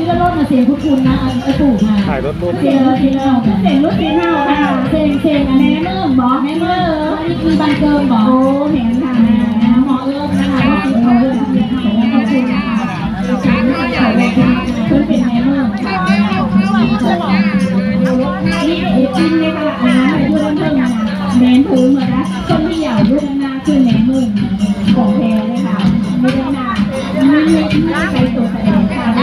ที่ว่ารถมาเสียงคุณคุณนะไอ้ปู่มาถ่ายรถรุ่นเสียงเสียงเราเสียงรถเสียงเราค่ะเสียงเสียงอันนี้เมื่อบอกแม่เมื่ออันนี้คือบันเกินบอก ไม่ไม่ไม่ใค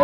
ร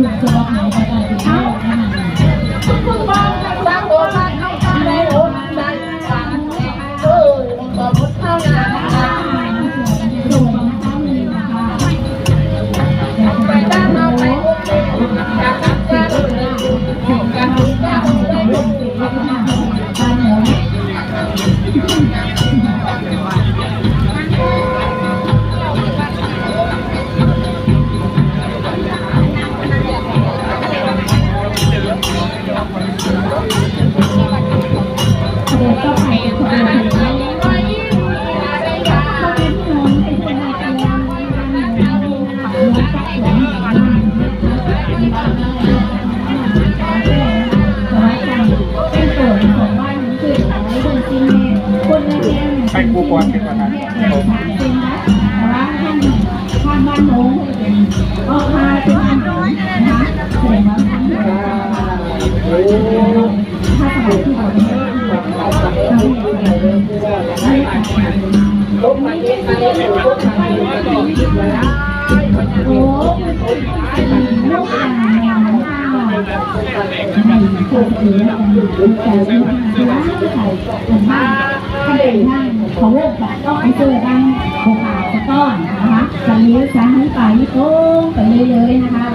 ถูกจะบอกไหนก็ได้ที่เอาคุณบ้านจะบราณให้กันได้โอนได้ฟังเออบ่พุทธเท่านั้นไปด้าราไปโอเคอยากรักกันกั ให้กูก่อนเป็นก่อนนะข้างบ้านโน้ เองแต่ที่ทำที่ร้านที่ขายเป็นบ้านถ้าเป็นบ้านเขาเลิกแบบต้องไปเจอกันโอกาสจะก้อนนะคะจะเลี้ยวซ้ายไปโค้งไปเรื่อยๆนะคะ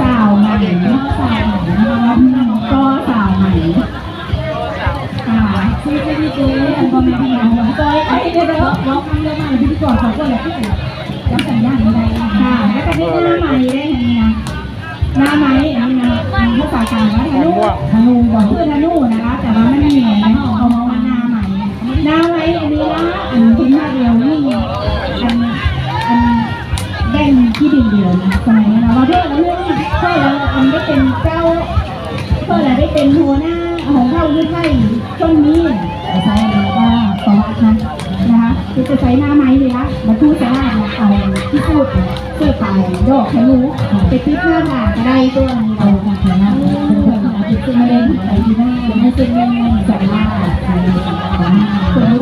สาวใหม่เนาะสาวใหม่นะคะก็สาวใหม่ค่ะชื่อชื่อพี่เจ๊อันก็ไม่พี่น้องก้อยไอ้เดี๋ยวเดี๋ยวร้องคำเดียวมาพิธีกรขอคนละที่รับสัญญาณไม่ได้ค่ะแล้วก็ได้หน้าใหม่ได้ยังไงนะหน้าไหมอันนี้นะภาษากลางว่าธนูธนูบอกเพื่อนธนูนะคะ แต่ว่าไม่มีนะเขามองว่าหน้าใหม่หน้าไหมอันนี้นะอันทิ้หน้าเดียวนี่อันอัน ที่ดินเดียวนะสมัยนั้นเราเพื่อนเราเพื่อนเพื่อนเราอันได้เป็นเจ้าเพื่ออะไรได้เป็นหัวหน้าของเข้ายื่นไล่ต้นนี้ใช้อะไรก็สองอันนะนะคะคือจะใช้หน้าไม้เลยละมาพูดจะว่าเอาที่พูดเสื้อไปดอกทะลุไปคิดหน้าหนาก็ได้ตัวนี้เราค่ะเห็นไหมเป็นคนที่ไม่ได้ใส่ที่หน้าไม่ซึ่งไม่ไม่ใส่หน้าคนที่คนทำสิ่ง